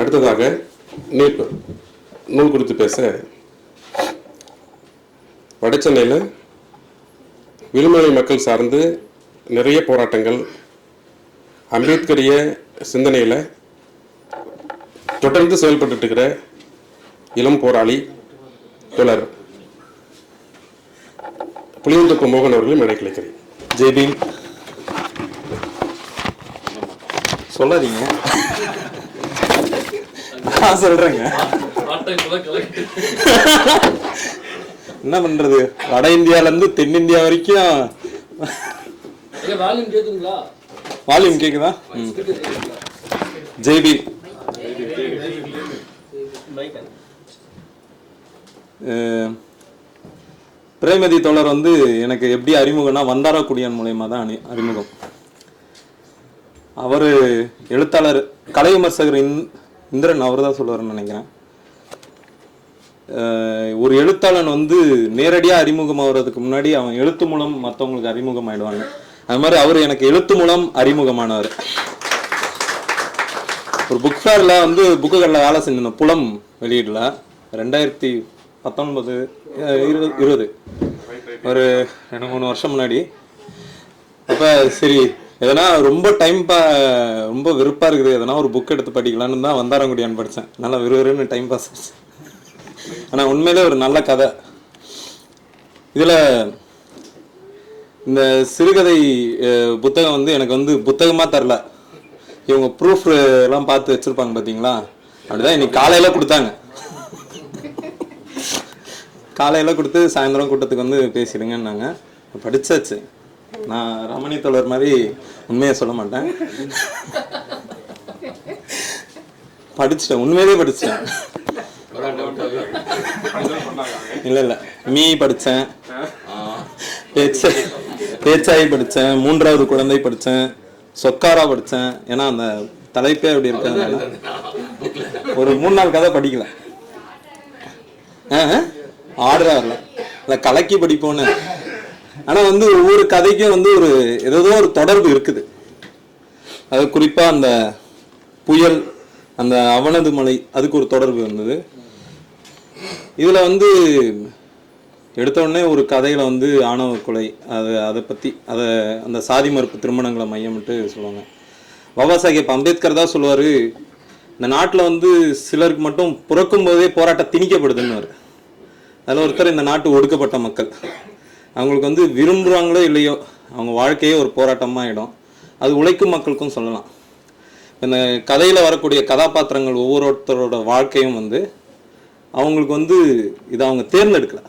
அடுத்ததாக நீட் நூல் குறித்து பேச வடச்சென்னையில் விழுமலை மக்கள் சார்ந்து நிறைய போராட்டங்கள் அம்பேத்கரிய சிந்தனையில் தொடர்ந்து செயல்பட்டுருக்கிற இளம் போராளி தோழர் புளியந்தோப்பு மோகன் அவர்களும் மேடை கிடைக்கிறேன் ஜெய்பீம் சொல்லாதீங்க. நான் சொல்றேங்க. என்ன பண்றது? வட இந்தியால இருந்து தென்னிந்தியா வரைக்கும். வால்யூம் கேக்குதா? அஹ், பிரேமதி தோழர் வந்து எனக்கு எப்படி அறிமுகம்னா வந்தாரக்குடியான் மூலயமா தான் அறிமுகம். அவர் எழுத்தாளர் கலை விமர்சகர் இந்திரன் அவர் தான் சொல்லுவார்னு நினைக்கிறேன் ஒரு எழுத்தாளன் வந்து நேரடியாக அறிமுகம் ஆகிறதுக்கு முன்னாடி அவன் எழுத்து மூலம் மற்றவங்களுக்கு அறிமுகம் ஆயிடுவாங்க. அது மாதிரி அவர் எனக்கு எழுத்து மூலம் அறிமுகமானவர். ஒரு புக் ஃபேரில் வந்து புக்குகளில் வேலை செஞ்சிருந்தோம் புலம் வெளியிடல ரெண்டாயிரத்தி பத்தொன்பது இருபது இருபது. ஒரு ரெண்டு மூணு வருஷம் முன்னாடி. அப்போ சரி எதனா ரொம்ப டைம் பா ரொம்ப வெறுப்பாக இருக்குது எதனா ஒரு புக் எடுத்து படிக்கலான்னு தான் வந்தாரங்குடியான் படித்தேன் நல்லா விறுவிறுன்னு டைம் பாஸ் ஆனால் உண்மையிலே ஒரு நல்ல கதை. இதில் இந்த சிறுகதை புத்தகம் வந்து எனக்கு வந்து புத்தகமாக தரல. இவங்க ப்ரூஃப் எல்லாம் பார்த்து வச்சுருப்பாங்க பார்த்தீங்களா அப்படிதான் இன்னைக்கு காலையில் கொடுத்தாங்க. காலையில் கொடுத்து சாயந்தரம் கூட்டத்துக்கு வந்து பேசிடுங்கன்னாங்க. படிச்சாச்சு. நான் ரமணி தோழர் மாதிரி உண்மையை சொல்ல மாட்டேன். படிச்சிட்டேன் உண்மையிலே படிச்சிட்டேன். இல்ல இல்ல. மீ படிச்சேன். பேச்சை பேச்சாய் மூன்றாவது குழந்தை படிச்சேன் சொக்காரா படிச்சேன். ஏன்னா அந்த தலைப்பே அப்படி இருக்கிறதுனால ஒரு மூணு நாள் கதை படிக்கல. ஆர்டரா வரல இல்லை கலக்கி படிப்போன்னு. ஆனா வந்து ஒவ்வொரு கதைக்கும் வந்து ஒரு ஏதோ ஒரு தொடர்பு இருக்குது. அது குறிப்பா அந்த புயல் அந்த அவனது மலை அதுக்கு ஒரு தொடர்பு இருந்தது. இதுல வந்து எடுத்த உடனே ஒரு கதையில வந்து ஆணவ கொலை அது அதை பத்தி அதை அந்த சாதி மறுப்பு திருமணங்களை மையமிட்டு சொல்லுவாங்க. பாபா சாஹேப் அம்பேத்கர் தான் சொல்லுவாரு இந்த நாட்டுல வந்து சிலருக்கு மட்டும் பிறக்கும் போதே போராட்டம் திணிக்கப்படுதுன்னு அதில் ஒருத்தர் இந்த நாட்டு ஒடுக்கப்பட்ட மக்கள். அவங்களுக்கு வந்து விரும்புகிறாங்களோ இல்லையோ அவங்க வாழ்க்கையே ஒரு போராட்டமாக ஆகிடும் அது உழைக்கும் மக்களுக்கும் சொல்லலாம். இந்த கதையில் வரக்கூடிய கதாபாத்திரங்கள் ஒவ்வொருத்தரோட வாழ்க்கையும் வந்து அவங்களுக்கு வந்து இதை அவங்க தேர்ந்தெடுக்கல.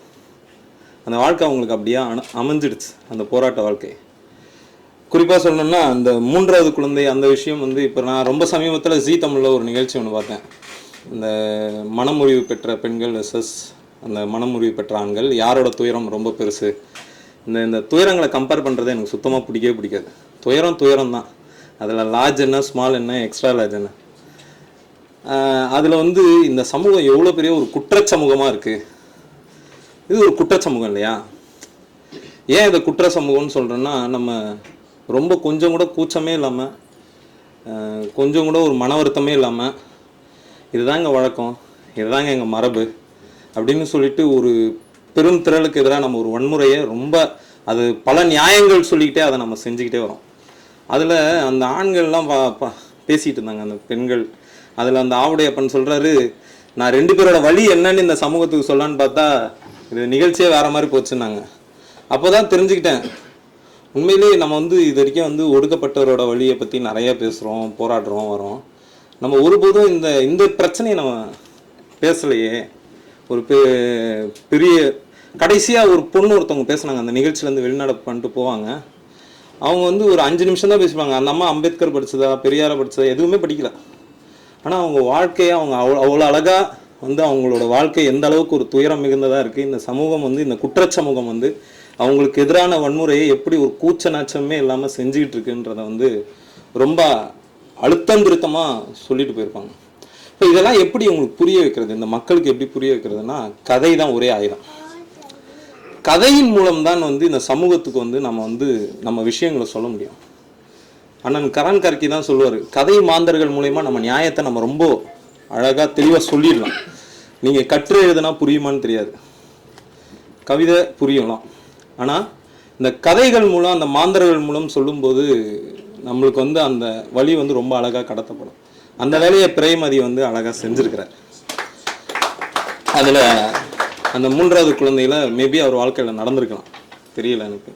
அந்த வாழ்க்கை அவங்களுக்கு அப்படியே அண- அமைஞ்சிடுச்சு அந்த போராட்ட வாழ்க்கை. குறிப்பாக சொல்லணும்னா அந்த மூன்றாவது குழந்தை அந்த விஷயம் வந்து இப்போ நான் ரொம்ப சமீபத்தில் ஜீ தமிழில் ஒரு நிகழ்ச்சி ஒன்று பார்த்தேன். இந்த மனமுறிவு பெற்ற பெண்கள் எஸ்எஸ் அந்த மனமுறிவு பெற்ற ஆண்கள் யாரோட துயரம் ரொம்ப பெருசு? இந்த இந்த துயரங்களை கம்பேர் பண்ணுறது எனக்கு சுத்தமாக பிடிக்கவே பிடிக்காது. துயரம் துயரம் தான். அதில் லார்ஜ் என்ன ஸ்மால் என்ன எக்ஸ்ட்ரா லார்ஜ் என்ன? அதில் வந்து இந்த சமூகம் எவ்வளோ பெரிய ஒரு குற்ற சமூகமாக இருக்குது இது ஒரு குற்ற சமூகம் இல்லையா? ஏன் இதை குற்ற சமூகம்னு சொல்கிறேன்னா நம்ம ரொம்ப கொஞ்சம் கூட கூச்சமே இல்லாமல் கொஞ்சம் கூட ஒரு மன வருத்தமே இல்லாமல் இதுதாங்க வழக்கம். இதுதாங்க எங்கள் மரபு. அப்படின்னு சொல்லிட்டு ஒரு பெரும் திரளுக்கு எதிராக நம்ம ஒரு வன்முறையை ரொம்ப அது பல நியாயங்கள் சொல்லிக்கிட்டே அதை நம்ம செஞ்சுக்கிட்டே வரோம். அதில் அந்த ஆண்கள்லாம் பா பா பேசிகிட்டு இருந்தாங்க அந்த பெண்கள். அதில் அந்த ஆவுடையப்பன் சொல்கிறாரு நான் ரெண்டு பேரோட வழி என்னன்னு இந்த சமூகத்துக்கு சொல்லான்னு பார்த்தா இது நிகழ்ச்சியே வேறு மாதிரி போச்சுன்னாங்க. அப்போ தான் தெரிஞ்சுக்கிட்டேன். உண்மையிலேயே நம்ம வந்து இது வரைக்கும் வந்து ஒடுக்கப்பட்டவரோட வழியை பற்றி நிறைய பேசுகிறோம் போராடுறோம் வரோம். நம்ம ஒருபோதும் இந்த இந்த பிரச்சனையை நம்ம பேசலையே. ஒரு பெ- பெரிய கடைசியாக ஒரு பொண்ணு ஒருத்தவங்க பேசுனாங்க. அந்த நிகழ்ச்சியிலேருந்து வெளிநாடு பண்ணிட்டு போவாங்க. அவங்க வந்து ஒரு அஞ்சு நிமிஷம் தான் பேசுவாங்க அந்த அம்மா அம்பேத்கர் படித்ததா பெரியாரை படித்ததா எதுவுமே படிக்கல. ஆனால் அவங்க வாழ்க்கையை அவங்க அவ்வளோ அவ்வளோ அழகாக வந்து அவங்களோட வாழ்க்கை எந்த அளவுக்கு ஒரு துயரம் மிகுந்ததாக இருக்குது இந்த சமூகம் வந்து இந்த குற்ற சமூகம் வந்து அவங்களுக்கு எதிரான வன்முறையை எப்படி ஒரு கூச்ச நாச்சமே இல்லாமல் செஞ்சுக்கிட்டு இருக்குன்றத வந்து ரொம்ப அழுத்தம் திருத்தமாக சொல்லிட்டு போயிருப்பாங்க. இப்போ இதெல்லாம் எப்படி உங்களுக்கு புரிய வைக்கிறது? இந்த மக்களுக்கு எப்படி புரிய வைக்கிறதுனா கதை தான் ஒரே ஆயுதம். கதையின் மூலம்தான் வந்து இந்த சமூகத்துக்கு வந்து நம்ம வந்து நம்ம விஷயங்களை சொல்ல முடியும். அண்ணன் கரண் கர்கி தான் சொல்லுவார் கதை மாந்தர்கள் மூலயமா நம்ம நியாயத்தை நம்ம ரொம்ப அழகாக தெளிவாக சொல்லிடலாம். நீங்கள் கற்று எழுதுனா புரியுமான்னு தெரியாது. கவிதை புரியலாம். ஆனால் இந்த கதைகள் மூலம் அந்த மாந்தர்கள் மூலம் சொல்லும்போது நம்மளுக்கு வந்து அந்த வழி வந்து ரொம்ப அழகாக கடத்தப்படும். அந்த வேலையை பிரேமதி வந்து அழகாக செஞ்சுருக்கிறார். அதில் அந்த மூன்றாவது குழந்தையில மேபி அவர் வாழ்க்கையில் நடந்திருக்கலாம். தெரியல எனக்கு.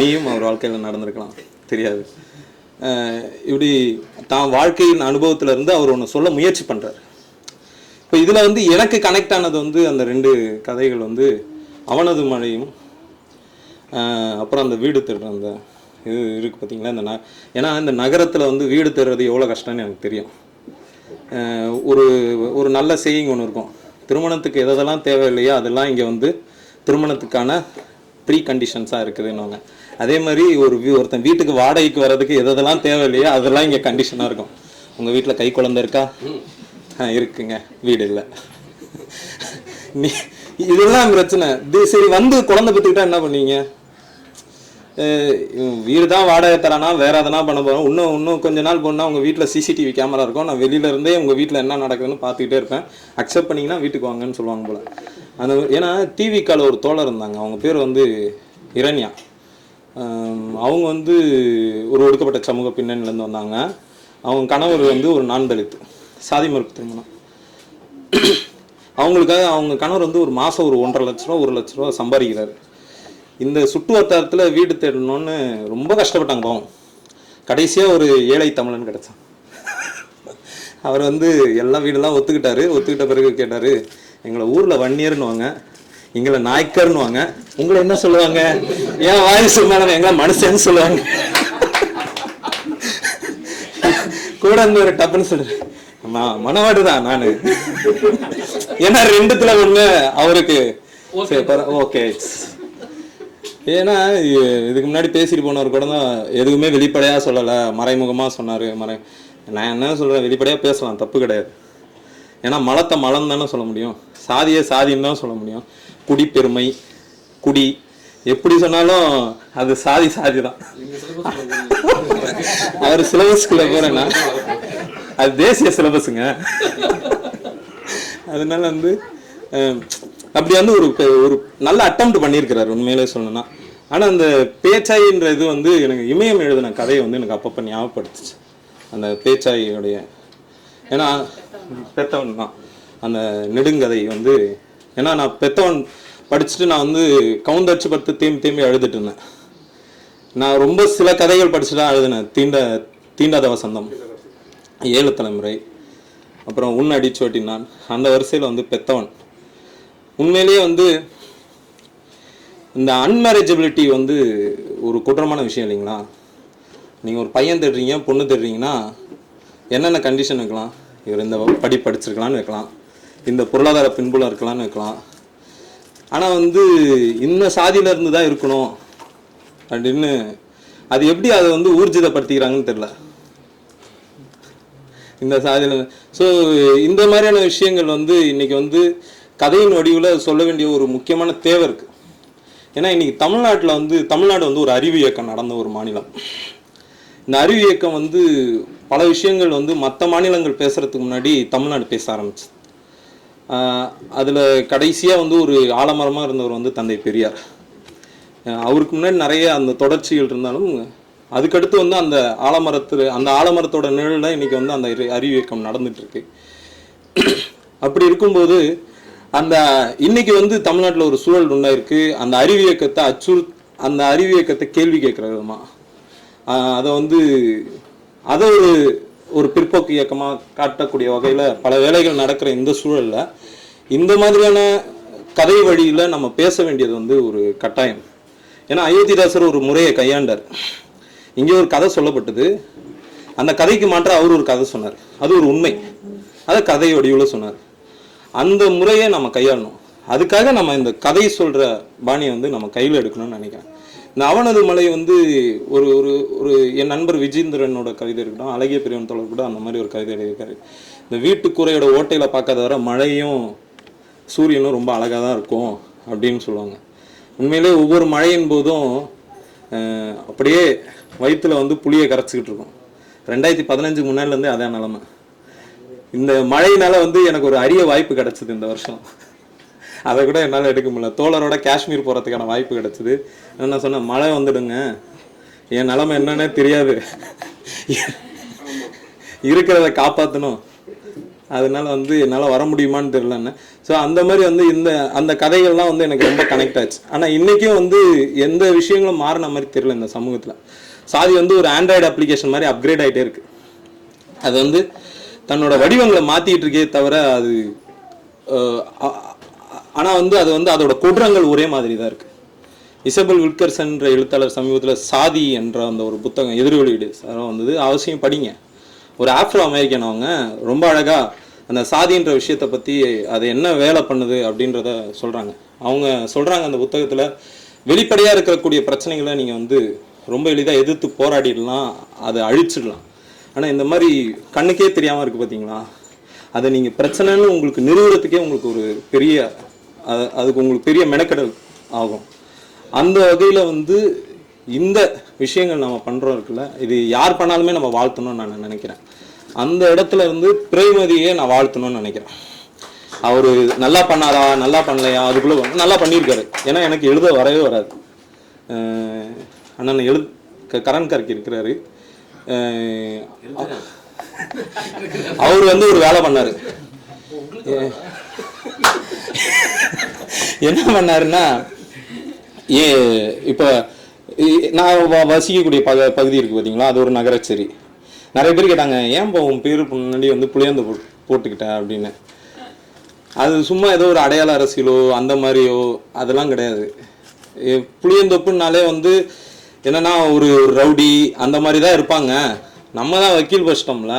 நீயும் அவர் வாழ்க்கையில் நடந்திருக்கலாம். தெரியாது. இப்படி தான் வாழ்க்கையின் அனுபவத்திலேருந்து அவர் ஒன்று சொல்ல முயற்சி பண்ணுறார் இப்போ இதில் வந்து எனக்கு கனெக்ட் ஆனது வந்து அந்த ரெண்டு கதைகள் வந்து அவனது மழையும் அப்புறம் அந்த வீடு தேடுற அந்த இது இருக்குது பார்த்தீங்களா இந்த ந ஏன்னா இந்த நகரத்தில் வந்து வீடு தேடுறது எவ்வளோ கஷ்டம்னு எனக்கு தெரியும். ஒரு ஒரு நல்ல செய்யிங் ஒன்று இருக்கும். திருமணத்துக்கு எதெல்லாம் தேவையில்லையோ அதெல்லாம் இங்கே வந்து திருமணத்துக்கான ப்ரீ கண்டிஷன்ஸாக இருக்குதுன்னுவாங்க. அதே மாதிரி ஒரு ஒருத்தன் வீட்டுக்கு வாடகைக்கு வர்றதுக்கு எதெல்லாம் தேவையில்லையோ அதெல்லாம் இங்கே கண்டிஷனாக இருக்கும். உங்கள் வீட்டில் கை குழந்தை இருக்கா? இருக்குங்க. வீடு இல்லை. நீ இதெல்லாம் பிரச்சனை. இது சரி வந்து குழந்தை பெற்றுக்கிட்டா என்ன பண்ணுவீங்க வீடு தான் வாடகை தரானா வேற எதனா பண்ண போறோம் இன்னும் இன்னும் கொஞ்ச நாள் போனா உங்க வீட்டில் சிசிடிவி கேமரா இருக்கும். நான் வெளியில இருந்தே உங்க வீட்டில் என்ன நடக்குதுன்னு பார்த்துக்கிட்டே இருப்பேன். அக்செப்ட் பண்ணீங்கன்னா வீட்டுக்கு வாங்கன்னு சொல்லுவாங்க போல. அந்த ஏன்னா டிவி ஒரு தோழர் இருந்தாங்க. அவங்க பேர் வந்து இரண்யா. அவங்க வந்து ஒரு ஒடுக்கப்பட்ட சமூக பின்னணியிலேருந்து வந்தாங்க. அவங்க கணவர் வந்து ஒரு நான் தலித் சாதி மறுப்பு திருமணம். அவங்களுக்காக அவங்க கணவர் வந்து ஒரு மாதம் ஒரு ஒன்றரை லட்ச ரூபா ஒரு லட்ச ரூபா சம்பாதிக்கிறாரு. இந்த சுற்று வட்டாரத்தில் வீடு தேடணும்னு ரொம்ப கஷ்டப்பட்டாங்க பாவம். கடைசியாக ஒரு ஏழை தமிழன் கிடச்சான். அவர் வந்து எல்லா வீடெல்லாம் ஒத்துக்கிட்டாரு. ஒத்துக்கிட்ட பிறகு கேட்டார் எங்களை ஊரில் வன்னியர்னுவாங்க எங்களை நாய்க்கர்னுவாங்க உங்களை என்ன சொல்லுவாங்க? ஏன் வாய் சொன்னாலும் எங்களை மனுஷன்னு சொல்லுவாங்க. கூட இருந்து ஒரு டப்புன்னு சொல்றேன் மனவாடு தான் நான். ஏன்னா ரெண்டுத்துல ஒண்ணு அவருக்கு. ஓகே. ஏன்னா இதுக்கு முன்னாடி பேசிட்டு போனவர் கூட தான் எதுவுமே வெளிப்படையா சொல்லல. மறைமுகமா சொன்னாரு மறை நான் என்ன சொல்றேன் வெளிப்படையா பேசலாம் தப்பு கிடையாது. ஏன்னா மலத்தை மலம் தானே சொல்ல முடியும். சாதியை சாதின்னு தான் சொல்ல முடியும். குடி பெருமை குடி எப்படி சொன்னாலும் அது சாதி சாதி தான். அவர் சிலபஸ்க்குள்ள போறேன்னா. அது தேசிய சிலபஸுங்க. அதனால வந்து அப்படி வந்து ஒரு ஒரு நல்ல அட்டம் பண்ணியிருக்கிறார் உண்மையிலே சொல்லணும்னா. ஆனால் அந்த பேச்சாயின்ற இது வந்து எனக்கு இமயம் எழுதின கதையை வந்து எனக்கு அப்பப்போ ஞாபகப்படுத்துச்சு. அந்த பேச்சாயியுடைய ஏன்னா பெத்தவன் தான். அந்த நெடுங்கதை வந்து ஏன்னா நான் பெத்தவன் படிச்சுட்டு நான் வந்து கவுந்தடிச்சு பார்த்து தேம்பி தேம்பி எழுதிட்டு இருந்தேன். நான் ரொம்ப சில கதைகள் படிச்சுட்டு தான் எழுதினேன் தீண்ட தீண்டாத வசந்தம் ஏழு தலைமுறை அப்புறம் உன் அடிச்சோட்டி நான் அந்த வரிசையில் வந்து பெத்தவன். உண்மையிலேயே வந்து இந்த அன்மேரேஜபிலிட்டி வந்து ஒரு குற்றமான விஷயம் இல்லைங்களா? நீங்கள் ஒரு பையன் தேடுறீங்க பொண்ணு தேடுறீங்கன்னா என்னென்ன கண்டிஷன் வைக்கலாம் இவர் இந்த படி படிச்சிருக்கலாம்னு வைக்கலாம் இந்த பொருளாதார பின்புலம் இருக்கலாம்னு வைக்கலாம் ஆனால் வந்து இந்த சாதியிலேருந்து தான் இருக்கணும் அப்படின்னு அது எப்படி அதை வந்து ஊர்ஜிதப்படுத்திக்கிறாங்கன்னு தெரில இந்த சாதியில் ஸோ இந்த மாதிரியான விஷயங்கள் வந்து இன்னைக்கு வந்து கதையின் வடிவில் சொல்ல வேண்டிய ஒரு முக்கியமான தேவை இருக்குது ஏன்னா இன்னைக்கு தமிழ்நாட்டில் வந்து தமிழ்நாடு வந்து ஒரு அறிவு இயக்கம் நடந்த ஒரு மாநிலம். இந்த அறிவு இயக்கம் வந்து பல விஷயங்கள் வந்து மற்ற மாநிலங்கள் பேசுகிறதுக்கு முன்னாடி தமிழ்நாடு பேச ஆரம்பிச்சு. அதில் கடைசியாக வந்து ஒரு ஆலமரமாக இருந்தவர் வந்து தந்தை பெரியார். அவருக்கு முன்னாடி நிறைய அந்த தொடர்ச்சிகள் இருந்தாலும் அதுக்கடுத்து வந்து அந்த ஆலமரத்து அந்த ஆலமரத்தோட நிழலில் இன்றைக்கி வந்து அந்த அறி- அறிவு இயக்கம் நடந்துகிட்ருக்கு அப்படி இருக்கும்போது அந்த இன்னைக்கு வந்து தமிழ்நாட்டில் ஒரு சூழல் உண்டாயிருக்கு அந்த அறிவு இயக்கத்தை அச்சுறு அந்த அறிவு இயக்கத்தை கேள்வி கேட்குற விதமாக அதை வந்து அதை ஒரு ஒரு பிற்போக்கு இயக்கமாக காட்டக்கூடிய வகையில் பல வேலைகள் நடக்கிற இந்த சூழல்ல இந்த மாதிரியான கதை வழியில் நம்ம பேச வேண்டியது வந்து ஒரு கட்டாயம். ஏன்னா அயோத்திதாசர் ஒரு முறையை கையாண்டார். இங்கே ஒரு கதை சொல்லப்பட்டது. அந்த கதைக்கு மாற்ற அவர் ஒரு கதை சொன்னார். அது ஒரு உண்மை. அதை கதை வடிவில் சொன்னார். அந்த முறையை நம்ம கையாளணும். அதுக்காக நம்ம இந்த கதை சொல்கிற பாணியை வந்து நம்ம கையில் எடுக்கணும்னு நினைக்கிறேன். இந்த அவனது மலை வந்து ஒரு ஒரு ஒரு என் நண்பர் விஜேந்திரனோட கவிதை இருக்கட்டும் அழகிய பெரியவன் தொடர் கூட அந்த மாதிரி ஒரு கவிதை எழுதியிருக்காரு. இந்த வீட்டுக்குறையோட ஓட்டையில் பார்க்காத வர மழையும் சூரியனும் ரொம்ப அழகாக தான் இருக்கும் அப்படின்னு சொல்லுவாங்க. உண்மையிலே ஒவ்வொரு மழையின் போதும் அப்படியே வயிற்றில் வந்து புளியை கரைச்சிக்கிட்டு இருக்கும். ரெண்டாயிரத்தி பதினஞ்சுக்கு முன்னாடிலேருந்தே அதான் நிலமை. இந்த மழையினால வந்து எனக்கு ஒரு அரிய வாய்ப்பு கிடைச்சது இந்த வருஷம். அதை கூட என்னால் எடுக்க முடியல. தோழரோட காஷ்மீர் போகிறதுக்கான வாய்ப்பு கிடச்சிது. நான் சொன்னேன்? மழை வந்துடுங்க. என் நிலமை என்னன்னே தெரியாது. இருக்கிறத காப்பாற்றணும் அதனால வந்து என்னால் வர முடியுமான்னு தெரியலன்னு ஸோ அந்த மாதிரி வந்து இந்த அந்த கதைகள்லாம் வந்து எனக்கு ரொம்ப கனெக்ட் ஆச்சு. ஆனால் இன்றைக்கும் வந்து எந்த விஷயங்களும் மாறின மாதிரி தெரியல இந்த சமூகத்தில். சாதி வந்து ஒரு ஆண்ட்ராய்டு அப்ளிகேஷன் மாதிரி அப்கிரேட் ஆகிட்டே இருக்குது அது வந்து தன்னோட வடிவங்களை மாற்றிக்கிட்டு இருக்கே தவிர அது ஆனால் வந்து அது வந்து அதோட குற்றங்கள் ஒரே மாதிரி தான் இருக்கு. இசபல் வில்கர்சன்ற என்ற எழுத்தாளர் சமீபத்தில் சாதி என்ற அந்த ஒரு புத்தகம் எதிர்வெளியீடு வந்தது. அவசியம் படிங்க. ஒரு ஆப்ரோ அமெரிக்கன் அவங்க ரொம்ப அழகா அந்த சாதின்ற விஷயத்தை பற்றி அது என்ன வேலை பண்ணுது அப்படின்றத சொல்கிறாங்க அவங்க சொல்கிறாங்க அந்த புத்தகத்தில் வெளிப்படையாக இருக்கக்கூடிய பிரச்சனைகளை நீங்கள் வந்து ரொம்ப எளிதாக எதிர்த்து போராடிடலாம் அதை அழிச்சிடலாம். ஆனால் இந்த மாதிரி கண்ணுக்கே தெரியாமல் இருக்குது பார்த்தீங்களா அதை நீங்கள் பிரச்சனைன்னு உங்களுக்கு நிறுவனத்துக்கே உங்களுக்கு ஒரு பெரிய அது- அதுக்கு உங்களுக்கு பெரிய மெனக்கெடல் ஆகும். அந்த வகையில் வந்து இந்த விஷயங்கள் நம்ம பண்ணுறோம் இருக்குல்ல இது யார் பண்ணாலுமே நம்ம வாழ்த்தணும்னு நான் நினைக்கிறேன். அந்த இடத்துல இருந்து பிறைமதியே நான் வாழ்த்தணும்னு நினைக்கிறேன். அவர் நல்லா பண்ணாரா நல்லா பண்ணலையா அதுக்குள்ளே நல்லா பண்ணியிருக்காரு. ஏன்னா எனக்கு எழுத வரவே வராது. அண்ணன் எழு க- கரண் கரக்கி இருக்கிறாரு. அவர் வந்து ஒரு வேலை பண்ணார். என்ன பண்ணாருன்னா ஏ இப்போ நான் வசிக்கக்கூடிய பக பகுதி இருக்குது பார்த்தீங்களா அது ஒரு நகரச்சேரி. நிறைய பேர் கேட்டாங்க ஏன் இப்போ உன் பேர் முன்னாடி வந்து புளியந்த போ போட்டுக்கிட்ட? அப்படின்னு. அது சும்மா ஏதோ ஒரு அடையாள அரசியலோ அந்த மாதிரியோ அதெல்லாம் கிடையாது. எ, புளியந்தோப்புனாலே வந்து என்னன்னா ஒரு ஒரு ரவுடி அந்த மாதிரி தான் இருப்பாங்க. நம்ம தான் வக்கீல் பச்சிட்டோம்ல.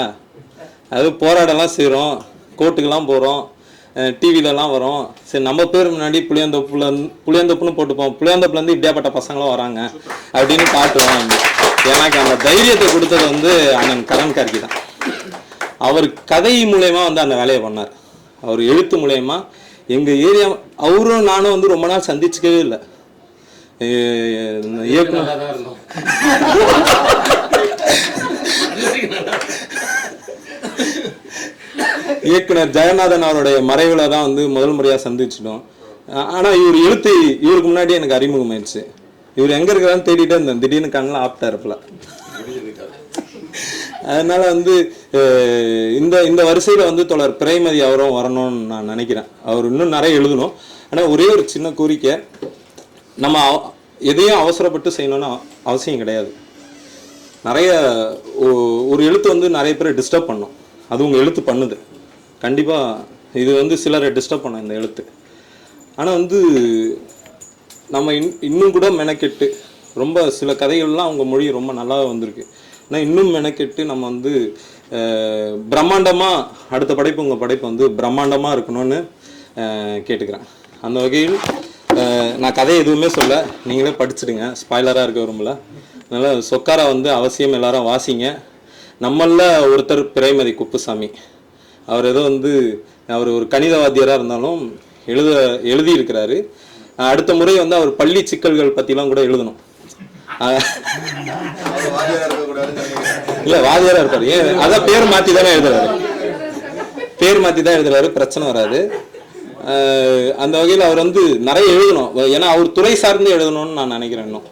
அது போராடலாம் செய்கிறோம் கோர்ட்டுக்கெல்லாம் போகிறோம் டிவிலலாம் வரோம். சரி நம்ம பேர் முன்னாடி புளியந்தோப்புல புளியந்தோப்புன்னு போட்டுப்போம். புளியந்தோப்புலேருந்து இப்படியாப்பட்ட பசங்களும் வராங்க அப்படின்னு காட்டுவோம் எனக்கு அந்த தைரியத்தை கொடுத்தது வந்து அண்ணன் கரண் கார்கி தான். அவர் கதை மூலயமா வந்து அந்த வேலையை பண்ணார். அவர் எழுத்து மூலயமா. எங்கள் ஏரியா அவரும் நானும் வந்து ரொம்ப நாள் சந்திச்சுக்கவே இல்லை. இயக்குனர். இயக்குனர் ஜெகநாதன் அவருடைய மறைவுல தான் வந்து முதல் முறையா சந்திச்சிட்டோம். ஆ- ஆனா இவர் எழுத்து இவருக்கு முன்னாடி எனக்கு அறிமுகமாயிடுச்சு இவர் எங்க இருக்கிறான்னு தேடிட்டே இருந்தேன். திடீர்னு கண்ணில் ஆப்டாருப்புல அதனால வந்து இந்த இந்த வரிசையில வந்து தொடர் பிறைமதி அவரும் வரணும்னு நான் நினைக்கிறேன். அவர் இன்னும் நிறைய எழுதணும். ஆனா ஒரே ஒரு சின்ன கோரிக்கை நம்ம எதையும் அவசரப்பட்டு செய்யணும்னு அவசியம் கிடையாது. நிறைய ஒ- ஒரு எழுத்து வந்து நிறைய பேரை டிஸ்டர்ப் பண்ணும். அது உங்கள் எழுத்து பண்ணுது. கண்டிப்பாக இது வந்து சிலரை டிஸ்டர்ப் பண்ணும் இந்த எழுத்து. ஆனால் வந்து நம்ம இன் இன்னும் கூட மெனக்கெட்டு ரொம்ப சில கதைகள்லாம் அவங்க மொழி ரொம்ப நல்லா வந்திருக்கு. ஆனால் இன்னும் மெனக்கெட்டு நம்ம வந்து பிரம்மாண்டமாக அடுத்த படைப்பு உங்கள் படைப்பு வந்து பிரம்மாண்டமாக இருக்கணும்னு கேட்டுக்கிறேன். அந்த வகையில் நான் கதை எதுவுமே சொல்ல நீங்களே படிச்சிடுங்க. ஸ்பாய்லராக இருக்க விரும்பல அதனால் சொக்காரா வந்து அவசியம் எல்லாரும் வாசிங்க. நம்மள ஒருத்தர் பிரைமதி குப்புசாமி. அவர் ஏதோ வந்து அவர் ஒரு கணிதவாதியராக இருந்தாலும் எழுத எழுதியிருக்கிறாரு. அடுத்த முறை வந்து அவர் பள்ளி சிக்கல்கள் பற்றிலாம் கூட எழுதணும். இல்லை இல்ல இருப்பார். ஏன் அதான் பேர் மாற்றி தானே எழுதுறாரு. பேர் மாற்றி தான் எழுதுறாரு பிரச்சனை வராது. அந்த வகையில் அவர் வந்து நிறைய எழுதணும். ஏன்னா அவர் துறை சார்ந்து எழுதணும்னு நான் நினைக்கிறேன் இன்னும்.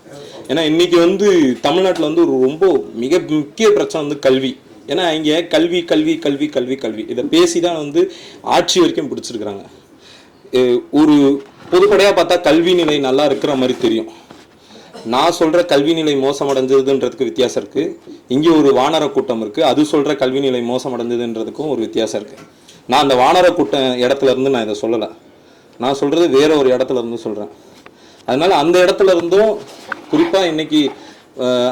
ஏன்னா இன்னைக்கு வந்து தமிழ்நாட்டில் வந்து ஒரு ரொம்ப மிக முக்கிய பிரச்சனை வந்து கல்வி. ஏன்னா இங்கே கல்வி கல்வி கல்வி கல்வி கல்வி. இதை பேசி தான் வந்து ஆட்சி வரைக்கும் பிடிச்சிருக்கிறாங்க. ஒரு பொதுப்படையாக பார்த்தா கல்வி நிலை நல்லா இருக்கிற மாதிரி தெரியும். நான் சொல்கிற கல்வி நிலை மோசமடைஞ்சதுன்றதுக்கு வித்தியாசம் இருக்குது இங்கே ஒரு வானர கூட்டம் இருக்குது அது சொல்கிற கல்வி நிலை மோசமடைஞ்சதுன்றதுக்கும் ஒரு வித்தியாசம் இருக்குது நான் அந்த வானர கூட்ட இடத்துல இருந்து நான் இதை சொல்லலை. நான் சொல்கிறது வேற ஒரு இடத்துல இருந்து சொல்கிறேன் அதனால் அந்த இடத்துல இருந்தும் குறிப்பாக இன்னைக்கு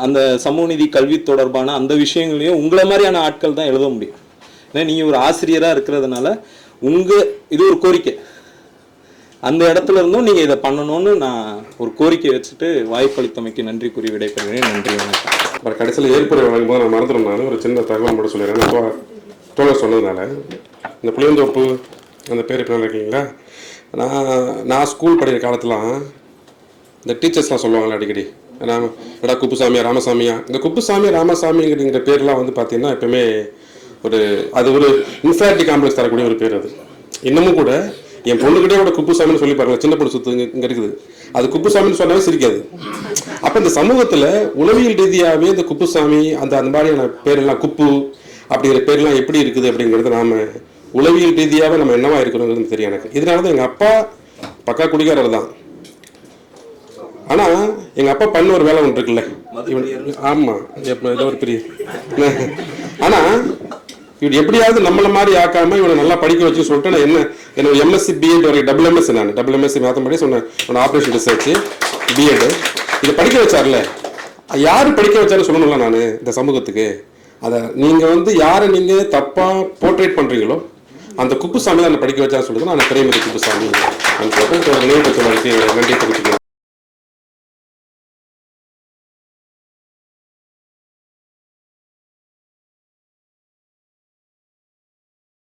அந்த சமூக நிதி கல்வி தொடர்பான அந்த விஷயங்களையும் உங்களை மாதிரியான ஆட்கள் தான் எழுத முடியும். ஏன்னா நீங்கள் ஒரு ஆசிரியராக இருக்கிறதுனால உங்கள் இது ஒரு கோரிக்கை. அந்த இடத்துல இருந்தும் நீங்கள் இதை பண்ணணும்னு நான் ஒரு கோரிக்கை வச்சுட்டு வாய்ப்பளித்தமைக்கு நன்றி கூறி விடைபெறுகிறேன். நன்றி வணக்கம். அப்புறம் கடைசியில் ஏற்புரை வழங்கும்போது நான் மறந்துடும் நான். ஒரு சின்ன தகவல் மட்டும் சொல்லிடுறேன். தோழர் சொன்னதுனால. இந்த புளியந்தோப்பு அந்த பேர் எப்படி இருக்கீங்களா நான் நான் ஸ்கூல் படிக்கிற காலத்துலாம் இந்த டீச்சர்ஸ்லாம் சொல்லுவாங்களே அடிக்கடி. ராம எடா குப்புசாமியா ராமசாமியா? இந்த குப்புசாமி ராமசாமிங்கிற பேர்லாம் வந்து பார்த்தீங்கன்னா எப்பவுமே ஒரு அது ஒரு இன்ஃபாரிட்டி காம்ப்ளெக்ஸ் தரக்கூடிய ஒரு பேர் அது. இன்னமும் கூட என் பொண்ணுகிட்டே கூட குப்புசாமின்னு சொல்லி பாருங்க சின்ன பொண்ணு சுத்து இங்கே இருக்குது. அது குப்புசாமின்னு சொன்னாவே சிரிக்காது. அப்போ இந்த சமூகத்தில் உளவியல் ரீதியாகவே இந்த குப்புசாமி அந்த அந்த மாதிரியான பேரெல்லாம் குப்பு அப்படிங்கிற பேர்லாம் எப்படி இருக்குது அப்படிங்கிறத நாம உளவியல் ரீதியாக நம்ம என்னவா இருக்கிறோங்கிறது தெரியும் எனக்கு. இதனால தான் எங்க அப்பா பக்கா குடிகாரர் தான். ஆனா எங்க அப்பா பண்ண ஒரு வேலை ஒன்று இருக்குல்ல. இவன் ஆமா ஏதோ ஒரு பெரிய ஆனா இவன் எப்படியாவது நம்மளை மாதிரி ஆக்காம இவனை நல்லா படிக்க வச்சு சொல்லிட்டு நான் என்ன என்னோட எம்எஸ்சி பிஎட் வரை டபுள் எம்எஸ் நான். டபுள் எம்எஸ்சி மேத்தமெட்டிக்ஸ் சொன்னேன். ஆப்ரேஷன் ரிசர்ச் பிஎட் இதை படிக்க வச்சார்ல. யார் படிக்க வச்சாலும் சொல்லணும்ல நான் இந்த சமூகத்துக்கு. அதை நீங்கள் வந்து யாரை நீங்கள் தப்பாக போர்ட்ரேட் பண்ணுறீங்களோ அந்த குப்புசாமி தான் என்னை படிக்க வச்சான்னு சொல்லுது நான் திரைமதி குப்புசாமி. அந்த நினைவு பெற்றவர்களுக்கு நன்றி தெரிவித்துக்கிறேன்